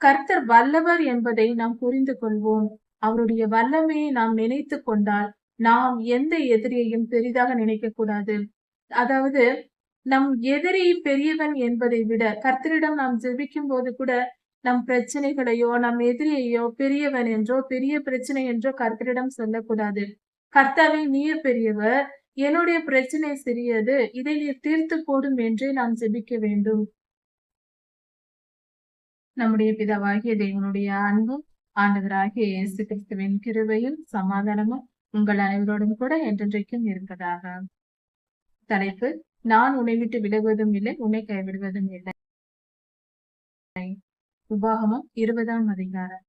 கர்த்தர் வல்லவர் என்பதை நாம் புரிந்து கொள்வோம் அவருடைய வல்லமையை நாம் நினைத்து கொண்டால் நாம் எந்த எதிரியையும் பெரிதாக நினைக்க கூடாது அதாவது நம் எதிரி பெரியவன் என்பதை விட கர்த்தரிடம் நாம் ஜெபிக்கும் போது கூட நம் பிரச்சனைகளையோ நம் எதிரியையோ பெரியவன் என்றோ பெரிய பிரச்சனை என்றோ கர்த்தரிடம் சொல்லக்கூடாது. கர்த்தாவை நீர் பெரியவர் என்னுடைய பிரச்சனை சிறியது இதை நீர் தீர்த்து போடும் என்றே நாம் ஜெபிக்க வேண்டும். நம்முடைய பிதாவாகிய தேவனுடைய அன்பும் ஆண்டவராகிய இயேசு கிறிஸ்துவின் கிருபையும் சமாதானமும் உங்கள் அனைவரோடும் கூட என்றென்றைக்கும் இருப்பதாக. தலைப்பு நான் உன்னை விட்டு விலகுவதும் இல்லை உன்னை கைவிடுவதும் இல்லை. உபாகமம் இருபதாம் அதிகாரம்.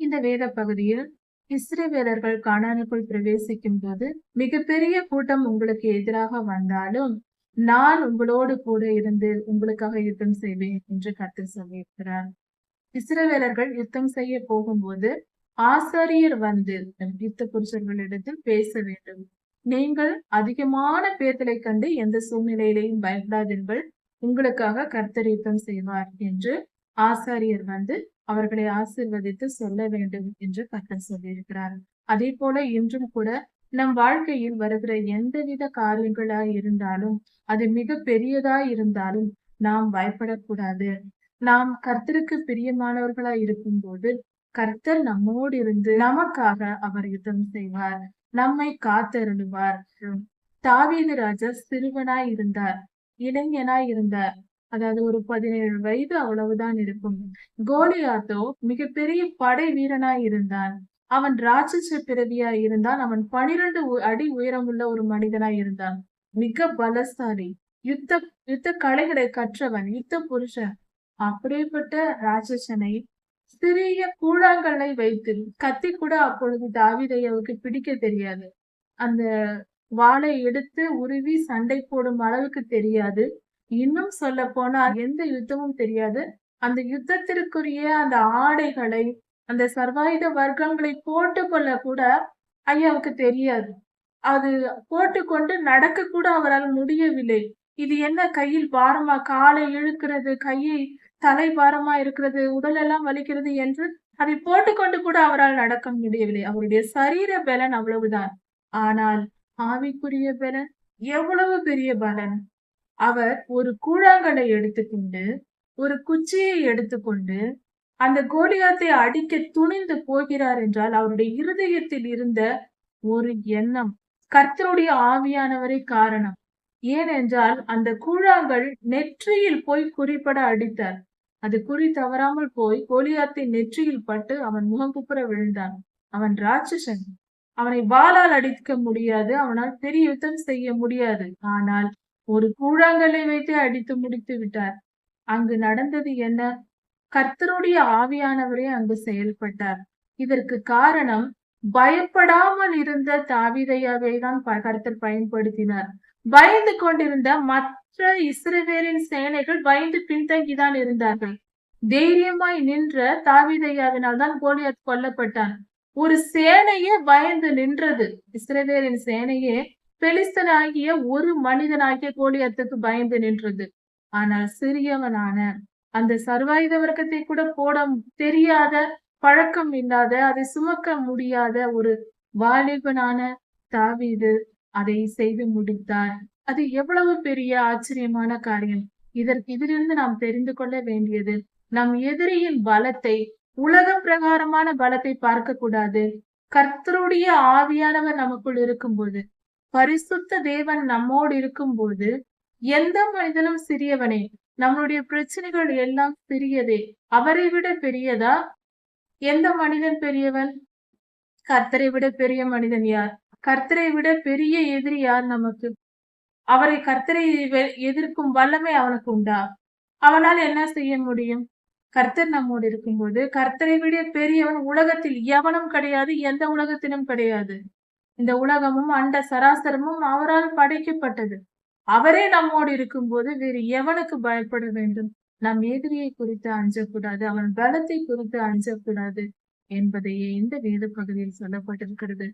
இந்த வேத பகுதியில் இஸ்ரேவேலர்கள் காணானுக்குள் பிரவேசிக்கும் போது மிகப்பெரிய கூட்டம் உங்களுக்கு எதிராக வந்தாலும் நான் உங்களோடு கூட இருந்து உங்களுக்காக யுத்தம் செய்வேன் என்று கருத்து சொல்லியிருக்கிறார். இஸ்ரவேலர்கள் யுத்தம் செய்ய போகும்போது ஆசாரியர் வந்து யுத்த புருஷர்களிடத்தில் பேச வேண்டும். நீங்கள் அதிகமான பேர்களை கண்டு எந்த சூழ்நிலையிலையும் பயப்படாதீர்கள். உங்களுக்காக கர்த்தர் யுத்தம் செய்வார் என்று ஆசாரியர் வந்து அவர்களை ஆசிர்வதித்து சொல்ல வேண்டும் என்று கர்த்தர் சொல்லியிருக்கிறார். அதே போல இன்றும் கூட நம் வாழ்க்கையில் வருகிற எந்தவித காரியங்களா இருந்தாலும் அது மிக பெரியதா இருந்தாலும் நாம் பயப்படக்கூடாது. நாம் கர்த்தருக்கு பிரியமானவர்களா இருக்கும்போது கர்த்தர் நம்மோடு இருந்து நமக்காக அவர் யுத்தம் செய்வார் நம்மை காத்தருளுவார். தாவீது ராஜா சிறுவனாய் இருந்தார் இளைஞனாய் இருந்தார். அதாவது ஒரு பதினேழு வயது அவ்வளவுதான் இருக்கும். கோலியாத்தோ மிகப்பெரிய படை வீரனாய் இருந்தான் அவன் ராட்சச பிறவியாய் இருந்தான் அவன் பனிரெண்டு அடி உயரமுள்ள ஒரு மனிதனாய் இருந்தான். மிக பலசாலி யுத்த யுத்த கலைகளை கற்றவன் யுத்த புருஷன். அப்படிப்பட்ட ராட்சசனை சிறிய கூழாங்கல்லை வைத்து கத்தி கூட அப்பொழுது தாவிதையாவுக்கு பிடிக்க தெரியாது. அந்த வாளை எடுத்து உருவி சண்டை போடும் அளவுக்கு தெரியாது. இன்னும் சொல்ல போனா எந்த யுத்தமும் தெரியாது. அந்த யுத்தத்திற்குரிய அந்த ஆடைகளை அந்த சர்வாயுத வர்க்கங்களை போட்டு கொள்ள கூட ஐயாவுக்கு தெரியாது. அது போட்டுக்கொண்டு நடக்க கூட அவரால் முடியவில்லை. இது என்ன கையில் பாரமா? காலை இழுக்கிறது கையை தலை பாரமா இருக்கிறது உடல் எல்லாம் வலிக்கிறது என்று அதை போட்டுக்கொண்டு கூட அவரால் நடக்க முடியவில்லை. அவருடைய சரீர பலன் அவ்வளவுதான். ஆனால் ஆவிக்குரிய பலன் எவ்வளவு பெரிய பலன்? அவர் ஒரு கூழாங்கலை எடுத்துக்கொண்டு ஒரு குச்சியை எடுத்துக்கொண்டு அந்த கோலியாத்தை அடிக்க துணிந்து போகிறார் என்றால் அவருடைய இருதயத்தில் இருந்த ஒரு எண்ணம் கர்த்தருடைய ஆவியானவரை காரணம். ஏனென்றால் அந்த கூழாங்கல் நெற்றியில் போய் குறிப்பட அடித்தார். அது குறி தவறாமல் போய் கோலியாத்தின் நெற்றியில் பட்டு அவன் முகம் குப்புற விழுந்தான். அவன் ராட்சசன். அவனை வாளால் அடிக்க முடியாது. அவனால் பெரிய யுத்தம் செய்ய முடியாது. ஆனால் ஒரு கூழாங்கல்லை வைத்து அடித்து முடித்து விட்டார். அங்கு நடந்தது என்ன? கர்த்தருடைய ஆவியானவரே அங்கு செயல்பட்டார். இதற்கு காரணம் பயப்படாமல் இருந்த தாவிதையாவை தான் கர்த்தர் பயன்படுத்தினார். பயந்து கொண்டிருந்த மற்ற இஸ்ரவேலின் சேனைகள் பயந்து பின்தங்கிதான் இருந்தார்கள். தைரியமாய் நின்ற தாவிதையாவினால் தான் கோலியாத் கொல்லப்பட்டான். ஒரு சேனையே பயந்து நின்றது. இஸ்ரவேலின் சேனையே பெலிஸ்தனாகிய ஒரு மனிதனாகிய கோலியாத்துக்கு பயந்து நின்றது. ஆனால் சிறியவனான அந்த சர்வாயுத வர்க்கத்தை கூட போட தெரியாத பழக்கம் இல்லாத அதை சுமக்க முடியாத ஒரு வாலிபனான தாவீது அதை செய்து முடித்தார். அது எவ்வளவு பெரிய ஆச்சரியமான காரியம். இதற்கு இதிலிருந்து நாம் தெரிந்து கொள்ள வேண்டியது நம் எதிரியின் பலத்தை உலக பிரகாரமான பலத்தை பார்க்க கூடாது கர்த்தருடைய ஆவியானவர் நமக்குள் இருக்கும்போது பரிசுத்த தேவன் நம்மோடு இருக்கும்போது எந்த மனிதனும் சிறியவனே நம்மளுடைய பிரச்சனைகள் எல்லாம் சிறியதே அவரை விட பெரியதா? எந்த மனிதன் பெரியவன்? கர்த்தரை விட பெரிய மனிதன் யார்? கர்த்தரை விட பெரிய எதிரி யார் நமக்கு? அவரை கர்த்தரை எதிர்க்கும் வல்லமை அவனுக்கு உண்டா? அவனால் என்ன செய்ய முடியும்? கர்த்தர் நம்மோடு இருக்கும்போது கர்த்தரை விட பெரியவன் உலகத்தில் எவனும் கிடையாது எந்த உலகத்திலும் கிடையாது. இந்த உலகமும் அண்ட சராசரமும் அவரால் படைக்கப்பட்டது. அவரே நம்மோடு இருக்கும்போது வேறு எவனுக்கு பயப்பட வேண்டும்? நம் எதிரியை குறித்து அஞ்சக்கூடாது அவன் பலத்தை குறித்து அஞ்சக்கூடாது என்பதையே இந்த வேத பகுதியில் சொல்லப்பட்டிருக்கிறது.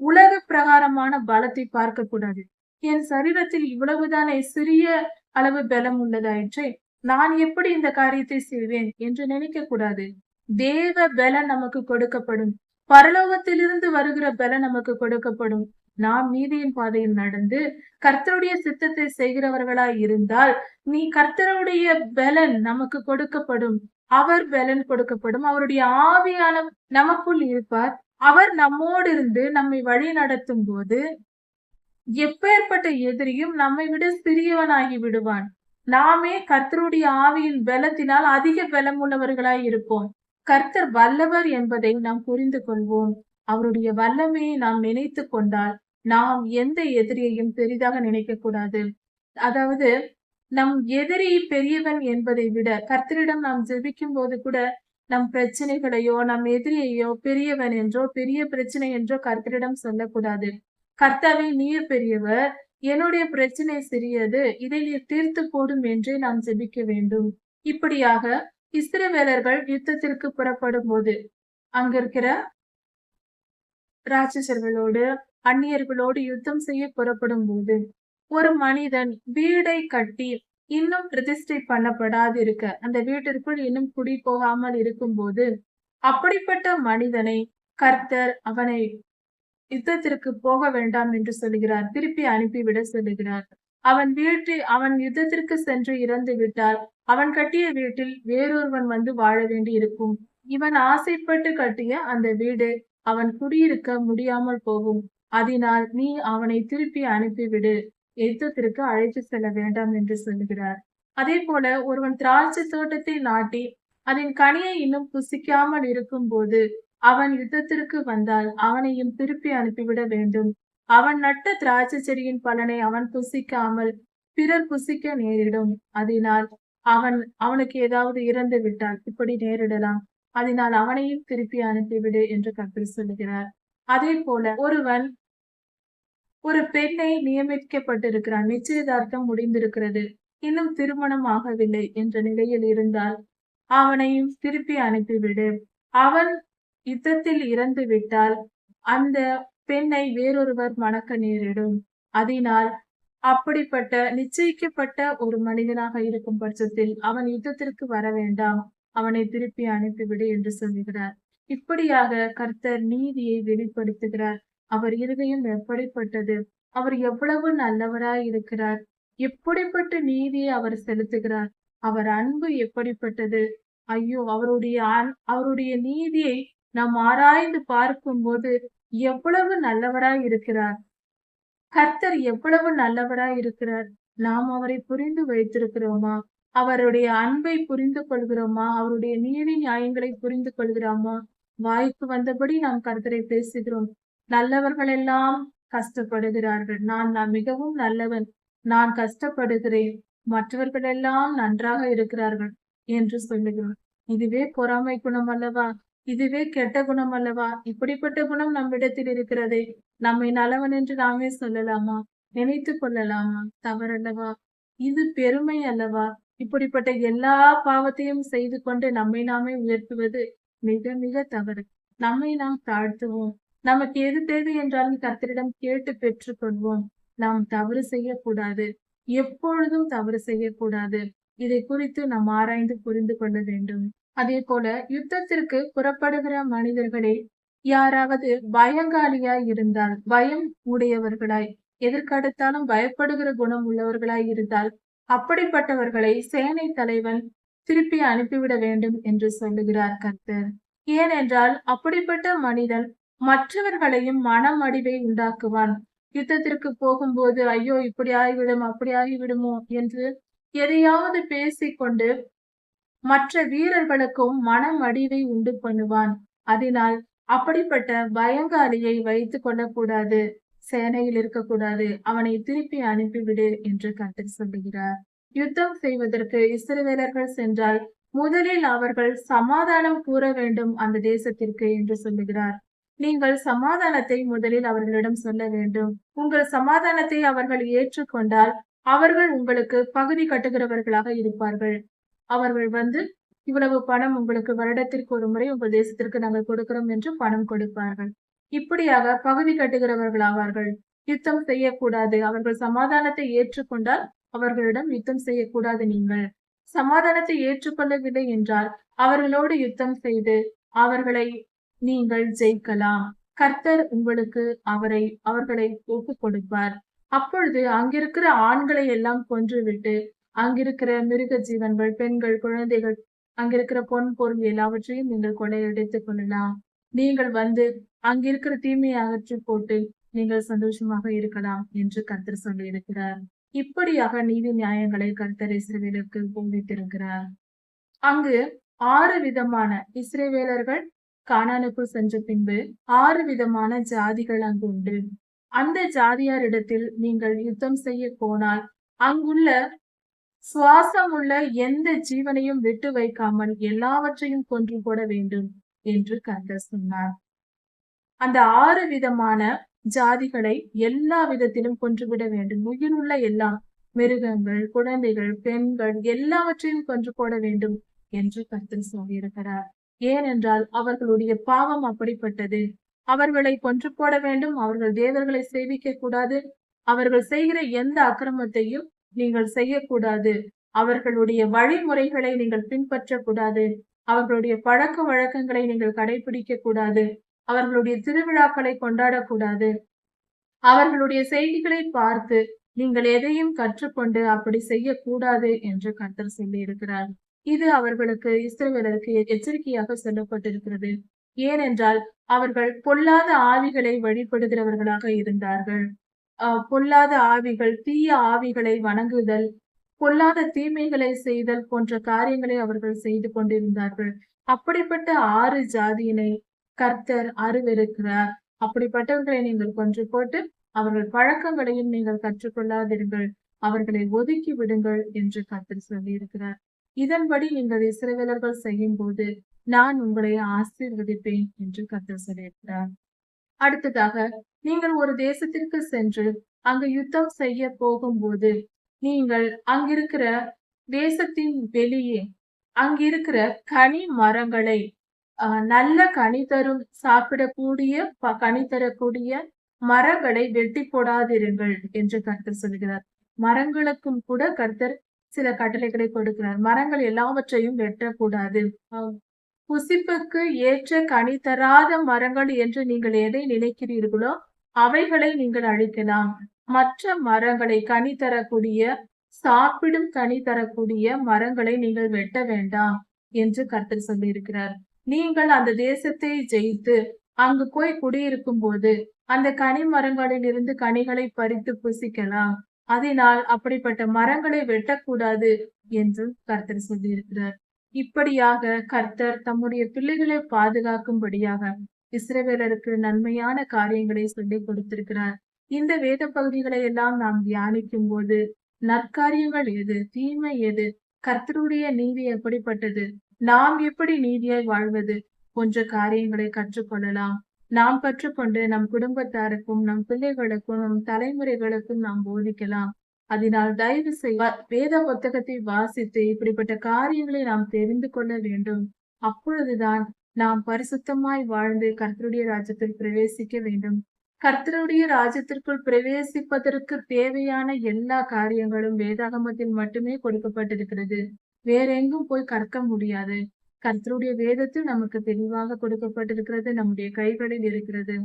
உலக பிரகாரமான பலத்தை பார்க்க கூடாது என் சரீரத்தில் இவ்வளவுதானே சிறிய அளவு பலம் உள்ளதாயிற்று நான் எப்படி இந்த காரியத்தை செய்வேன் என்று நினைக்க கூடாது தேவ பலன் நமக்கு கொடுக்கப்படும். பரலோகத்திலிருந்து வருகிற பலன் நமக்கு கொடுக்கப்படும். நாம் நீதியின் பாதையில் நடந்து கர்த்தருடைய சித்தத்தை செய்கிறவர்களாய் இருந்தால் நீ கர்த்தருடைய பலன் நமக்கு கொடுக்கப்படும். அவர் பலன் கொடுக்கப்படும். அவருடைய ஆவியான நமக்குள் இருப்பார். அவர் நம்மோடு இருந்து நம்மை வழி நடத்தும் போது எப்பேற்பட்ட எதிரியும் நம்மை விட சிறியவனாகி விடுவான். நாமே கர்த்தருடைய ஆவியின் பலத்தினால் அதிக பலம் உள்ளவர்களாய் இருப்போம். கர்த்தர் வல்லவர் என்பதை நாம் புரிந்து கொள்வோம். அவருடைய வல்லமையை நாம் நினைத்து கொண்டால் நாம் எந்த எதிரியையும் பெரிதாக நினைக்க கூடாது. அதாவது நம் எதிரி பெரியவன் என்பதை விட கர்த்தரிடம் நாம் ஜெபிக்கும் போது கூட நம் பிரச்சனைகளையோ நம் எதிரியையோ பெரியவன் என்றோ பெரிய பிரச்சனை என்றோ கர்த்தரிடம் சொல்லக்கூடாது. கர்த்தாவே நீர் பெரியவர் என்னுடைய பிரச்சனை சிறியது இதை நீர் தீர்த்து போடும் என்றே நாம் ஜெபிக்க வேண்டும். இப்படியாக இஸ்ரவேலர்கள் யுத்தத்திற்கு புறப்படும் போது அங்கிருக்கிற ராட்சசர்களோடு அந்நியர்களோடு யுத்தம் செய்ய புறப்படும் போது ஒரு மனிதன் வீடை கட்டி இன்னும் பிரதிஷ்டை பண்ணப்படாது இருக்க அந்த வீட்டிற்குள் இன்னும் குடி போகாமல் இருக்கும்போது அப்படிப்பட்ட மனிதனை கர்த்தர் அவனை யுத்தத்திற்கு போக வேண்டாம் என்று சொல்கிறார் திருப்பி அனுப்பிவிட சொல்லுகிறார். அவன் வீட்டில் அவன் யுத்தத்திற்கு சென்று இறந்து விட்டால் அவன் கட்டிய வீட்டில் வேறொருவன் வந்து வாழ வேண்டி இருக்கும் இவன் ஆசைப்பட்டு கட்டிய அந்த வீடு அவன் குடியிருக்க முடியாமல் போகும். அதனால் நீ அவனை திருப்பி அனுப்பிவிடு. யுத்தத்திற்கு அழைத்து செல்ல வேண்டாம் என்று சொல்லுகிறார். அதே போல ஒருவன் திராட்சை தோட்டத்தை நாட்டி அதன் கனியை இன்னும் புசிக்காமல் இருக்கும் போது அவன் யுத்தத்திற்கு வந்தால் அவனையும் திருப்பி அனுப்பிவிட வேண்டும். அவன் நட்ட திராட்சை செடியின் பலனை அவன் புசிக்காமல் பிறர் புசிக்க நேரிடும். அதனால் அவன் அவனுக்கு ஏதாவது இறந்து விட்டால் இப்படி நேரிடலாம். அதனால் அவனையும் திருப்பி அனுப்பிவிடு என்று கர்த்தர் சொல்லுகிறார். அதே போல ஒருவன் ஒரு பெண்ணை நியமிக்கப்பட்டிருக்கிறான். நிச்சயதார்த்தம் முடிந்திருக்கிறது. இன்னும் திருமணம் ஆகவில்லை என்ற நிலையில் இருந்தால் அவனையும் திருப்பி அனுப்பிவிடு. அவன் யுத்தத்தில் இறந்து விட்டால் அந்த பெண்ணை வேறொருவர் மணக்க நேரிடும். அதனால் அப்படிப்பட்ட நிச்சயிக்கப்பட்ட ஒரு மனிதனாக இருக்கும் பட்சத்தில் அவன் யுத்தத்திற்கு வர வேண்டாம். அவனை திருப்பி அனுப்பிவிடு என்று சொல்லுகிறார். இப்படியாக கர்த்தர் நீதியை வெளிப்படுத்துகிறார். அவர் இருதயம் எப்படிப்பட்டது? அவர் எவ்வளவு நல்லவராய் இருக்கிறார்? எப்படிப்பட்ட நீதியை அவர் செலுத்துகிறார்? அவர் அன்பு எப்படிப்பட்டது? ஐயோ அவருடைய அவருடைய நீதியை நாம் ஆராய்ந்து பார்க்கும்போது எவ்வளவு நல்லவராய் இருக்கிறார்? கர்த்தர் எவ்வளவு நல்லவராய் இருக்கிறார்? நாம் அவரை புரிந்து வைத்திருக்கிறோமா? அவருடைய அன்பை புரிந்து கொள்கிறோமா? அவருடைய நீதி நியாயங்களை புரிந்து கொள்கிறோமா? வாய்க்கு வந்தபடி நாம் கர்த்தரை பேசுகிறோம். நல்லவர்கள் எல்லாம் கஷ்டப்படுகிறார்கள். நான் நான் மிகவும் நல்லவன். நான் கஷ்டப்படுகிறேன். மற்றவர்கள் எல்லாம் நன்றாக இருக்கிறார்கள் என்று சொல்லுகிறோம் இதுவே பொறாமை குணம் அல்லவா? இதுவே கெட்ட குணம் அல்லவா? இப்படிப்பட்ட குணம் நம்மிடத்தில் இருக்கிறதே. நம்மை நலவன் என்று நாமே சொல்லலாமா? நினைத்து கொள்ளலாமா? தவறல்லவா? இது பெருமை அல்லவா? இப்படிப்பட்ட எல்லா பாவத்தையும் செய்து கொண்டு நம்மை நாமே உயர்த்துவது மிக மிக தவறு. நம்மை நாம் தாழ்த்துவோம். நமக்கு எது தேவை என்றாலும் கர்த்தரிடம் கேட்டு பெற்றுக்கொள்வோம். நாம் தவறு செய்யக்கூடாது. எப்பொழுதும் தவறு செய்யக்கூடாது. இதை குறித்து நாம் ஆராய்ந்து புரிந்து கொள்ள வேண்டும். அதே போல யுத்தத்திற்கு புறப்படுகிற மனிதர்களே யாராவது பயங்காலியாய் இருந்தால் பயம் உடையவர்களாய் எதற்கடுத்தாலும் பயப்படுகிற குணம் உள்ளவர்களாய் இருந்தால் அப்படிப்பட்டவர்களை சேனை தலைவன் திருப்பி அனுப்பிவிட வேண்டும் என்று சொல்லுகிறார் கர்த்தர். ஏனென்றால் அப்படிப்பட்ட மனிதன் மற்றவர்களையும் மனமடிவை உண்டாக்குவான். யுத்தத்திற்கு போகும்போது ஐயோ இப்படி ஆகிவிடும் அப்படி ஆகிவிடுமோ? என்று எதையாவது பேசிக்கொண்டு மற்ற வீரர்களுக்கும் மனமடிவை உண்டு பண்ணுவான். அதனால் அப்படிப்பட்ட பயங்காரியை வைத்து கொள்ளக்கூடாது. சேனையில் இருக்கக்கூடாது. அவனை திருப்பி அனுப்பிவிடு என்று கண்டு சொல்லுகிறார். யுத்தம் செய்வதற்கு இஸ்ரவேலர்கள் சென்றால் முதலில் அவர்கள் சமாதானம் கூற வேண்டும் அந்த தேசத்திற்கு என்று சொல்லுகிறார். நீங்கள் சமாதானத்தை முதலில் அவர்களிடம் சொல்ல வேண்டும். உங்கள் சமாதானத்தை அவர்கள் ஏற்றுக்கொண்டால் அவர்கள் உங்களுக்கு பகுதி கட்டுகிறவர்களாக இருப்பார்கள். அவர்கள் வந்து இவ்வளவு பணம் உங்களுக்கு வருடத்திற்கு ஒரு முறை உங்கள் தேசத்திற்கு நாங்கள் கொடுக்கிறோம் என்று பணம் கொடுப்பார்கள். இப்படியாக பகுதி கட்டுகிறவர்கள் ஆவார்கள் யுத்தம் செய்யக்கூடாது. அவர்கள் சமாதானத்தை ஏற்றுக்கொண்டால் அவர்களிடம் யுத்தம் செய்யக்கூடாது நீங்கள். சமாதானத்தை ஏற்றுக்கொள்ளவில்லை என்றால் அவர்களோடு யுத்தம் செய்து அவர்களை நீங்கள் ஜெயிக்கலாம். கர்த்தர் உங்களுக்கு அவரை அவர்களை ஒப்புக் கொடுப்பார். அப்பொழுது அங்கிருக்கிற ஆண்களை எல்லாம் கொன்றுவிட்டு அங்கிருக்கிற மிருக ஜீவன்கள் பெண்கள் குழந்தைகள் அங்கிருக்கிற பொன் பொருள் எல்லாவற்றையும் நீங்கள் கொள்ளையடித்துக் கொள்ளலாம். நீங்கள் வந்து அங்கிருக்கிற தீமையை அகற்றி போட்டு நீங்கள் சந்தோஷமாக இருக்கலாம் என்று கர்த்தர் சொல்லியிருக்கிறார். இப்படியாக நீதி நியாயங்களை கர்த்தர் இஸ்ரவேலுக்கு போதித்திருக்கிறார் அங்கு ஆறு விதமான இஸ்ரேவேலர்கள் கானானுக்குள் சென்ற பின்பு ஆறு விதமான ஜாதிகள் அங்கு உண்டு. அந்த ஜாதியாரிடத்தில் நீங்கள் யுத்தம் செய்ய போனால் அங்குள்ள சுவாசம் உள்ள எந்த ஜீவனையும் விட்டு வைக்காமல் எல்லாவற்றையும் கொன்று போட வேண்டும் என்று கர்த்தர் சொன்னார். அந்த ஆறு விதமான ஜாதிகளை எல்லா விதத்திலும் கொன்றுவிட வேண்டும். உயிருள்ள எல்லா மிருகங்கள் குழந்தைகள் பெண்கள் எல்லாவற்றையும் கொன்று போட வேண்டும் என்று கர்த்தர் சொல்லியிருக்கிறார். ஏனென்றால் அவர்களுடைய பாவம் அப்படிப்பட்டது. அவர்களை கொன்று போட வேண்டும் அவர்கள் தேவர்களை சேவிக்க கூடாது. அவர்கள் செய்கிற எந்த அக்கிரமத்தையும் நீங்கள் செய்யக்கூடாது. அவர்களுடைய வழிமுறைகளை நீங்கள் பின்பற்றக்கூடாது. அவர்களுடைய பழக்க வழக்கங்களை நீங்கள் கடைபிடிக்க கூடாது. அவர்களுடைய திருவிழாக்களை கொண்டாடக்கூடாது. அவர்களுடைய செய்திகளை பார்த்து நீங்கள் எதையும் கற்றுக்கொண்டு அப்படி செய்யக்கூடாது என்று கர்த்தர் சொல்லி இருக்கிறார் இது அவர்களுக்கு இஸ்ரவேலருக்கு எச்சரிக்கையாக சொல்லப்பட்டிருக்கிறது. ஏனென்றால் அவர்கள் பொல்லாத ஆவிகளை வழிபடுகிறவர்களாக இருந்தார்கள். பொல்லாத ஆவிகள் தீய ஆவிகளை வணங்குதல் பொல்லாத தீமைகளை செய்தல் போன்ற காரியங்களை அவர்கள் செய்து கொண்டிருந்தார்கள். அப்படிப்பட்ட ஆறு ஜாதியினை கர்த்தர் அருவருக்கிறார். அப்படிப்பட்டவர்களை நீங்கள் கொன்று போட்டு அவர்கள் பழக்கங்களையும் நீங்கள் கற்றுக்கொள்ளாதிருங்கள். அவர்களை ஒதுக்கி விடுங்கள் என்று கர்த்தர் சொல்லியிருக்கிறார். இதன்படி நீங்கள் இஸ்ரவேலர்கள் செய்யும் போது நான் உங்களை ஆசீர்வதிப்பேன் என்று கர்த்தர் சொல்லியிருக்கிறார். அடுத்ததாக நீங்கள் ஒரு தேசத்திற்கு சென்று அங்கு யுத்தம் செய்ய போகும்போது நீங்கள் அங்கிருக்கிற தேசத்தின் வெளியே அங்கிருக்கிற கனி மரங்களை அஹ், நல்ல கனி தரும் சாப்பிடக்கூடிய ப- கனி தரக்கூடிய மரங்களை வெட்டி போடாதிருங்கள் என்று கர்த்தர் சொல்கிறார் மரங்களுக்கும் கூட கர்த்தர் சில கட்டளைகளை கொடுக்கிறார். மரங்கள் எல்லாவற்றையும் வெட்டக்கூடாது. புசிப்புக்கு ஏற்ற கனி தராத மரங்கள் என்று நீங்கள் எதை நினைக்கிறீர்களோ அவைகளை நீங்கள் அழிக்கலாம். மற்ற மரங்களை கனி தரக்கூடிய சாப்பிடும் கனி தரக்கூடிய மரங்களை நீங்கள் வெட்ட வேண்டாம் என்று கர்த்தர் சொல்லியிருக்கிறார். நீங்கள் அந்த தேசத்தை ஜெயித்து அங்கு போய் குடியிருக்கும் போது அந்த கனி மரங்களில் இருந்து கனிகளை பறித்து புசிக்கலாம். அதனால் அப்படிப்பட்ட மரங்களை வெட்டக்கூடாது என்று கர்த்தர் சொல்லியிருக்கிறார். இப்படியாக கர்த்தர் தம்முடைய பிள்ளைகளை பாதுகாக்கும்படியாக இஸ்ரவேலருக்கு நன்மையான காரியங்களை சொல்லிக் கொடுத்திருக்கிறார். இந்த வேத பகுதிகளை எல்லாம் நாம் தியானிக்கும் போது நற்காரியங்கள் எது தீமை எது கர்த்தருடைய நீதி எப்படிப்பட்டது நாம் எப்படி நீதியாய் வாழ்வது போன்ற காரியங்களை கற்றுக்கொள்ளலாம். நாம் கற்றுக்கொண்டு நம் குடும்பத்தாருக்கும் நம் பிள்ளைகளுக்கும் நம் தலைமுறைகளுக்கும் நாம் போதிக்கலாம். அதனால் தயவு செய்ய வேத புத்தகத்தை வாசித்து இப்படிப்பட்ட காரியங்களை நாம் தெரிந்து கொள்ள வேண்டும். அப்பொழுதுதான் நாம் பரிசுத்தமாய் வாழ்ந்து கர்த்தருடைய ராஜ்யத்தில் பிரவேசிக்க வேண்டும். கர்த்தருடைய ராஜ்யத்திற்குள் பிரவேசிப்பதற்கு தேவையான எல்லா காரியங்களும் வேதாகமத்தில் மட்டுமே கொடுக்கப்பட்டிருக்கிறது. வேற எங்கும் போய் கற்க முடியாது. கர்த்தருடைய வேதத்தில் நமக்கு தெளிவாக கொடுக்கப்பட்டிருக்கிறது நம்முடைய கைகளில் இருக்கிறது.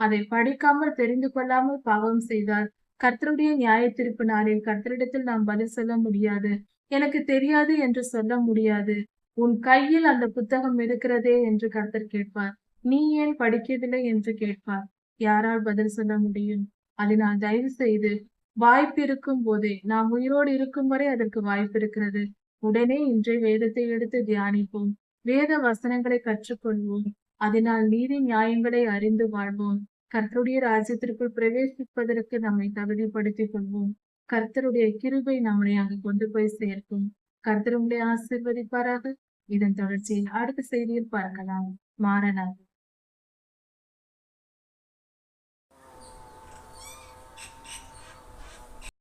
அதை படிக்காமல் தெரிந்து கொள்ளாமல் பாவம் செய்தார் கர்த்தருடைய நியாய தீர்ப்பு நாளில் கர்த்தரிடத்தில் நாம் பதில் சொல்ல முடியாது. எனக்கு தெரியாது என்று சொல்ல முடியாது. உன் கையில் அந்த புத்தகம் இருக்கிறதே என்று கர்த்தர் கேட்பார். நீ ஏன் படிக்கவில்லை என்று கேட்பார். யாரால் பதில் சொல்ல முடியும்? அதனால் தயவு செய்து வாய்ப்பு இருக்கும் போதே நாம் உயிரோடு இருக்கும் வரை அதற்கு வாய்ப்பு இருக்கிறது. உடனே இன்றைய வேதத்தை எடுத்து தியானிப்போம். வேத வசனங்களை கற்றுக்கொள்வோம். அதனால் நீதி நியாயங்களை அறிந்து வாழ்வோம். கர்த்தருடைய ராஜ்யத்திற்குள் பிரவேசிப்பதற்கு நம்மை தகுதிப்படுத்திக் கொள்வோம். கர்த்தருடைய கிருபை நம்மளை அங்கு கொண்டு போய் சேர்க்கும். கர்த்தர் உங்களை ஆசீர்வதிப்பாராக. இதன் தொடர்ச்சியில் அடுத்த செய்தியில் பார்க்கலாம். மாறனாகும்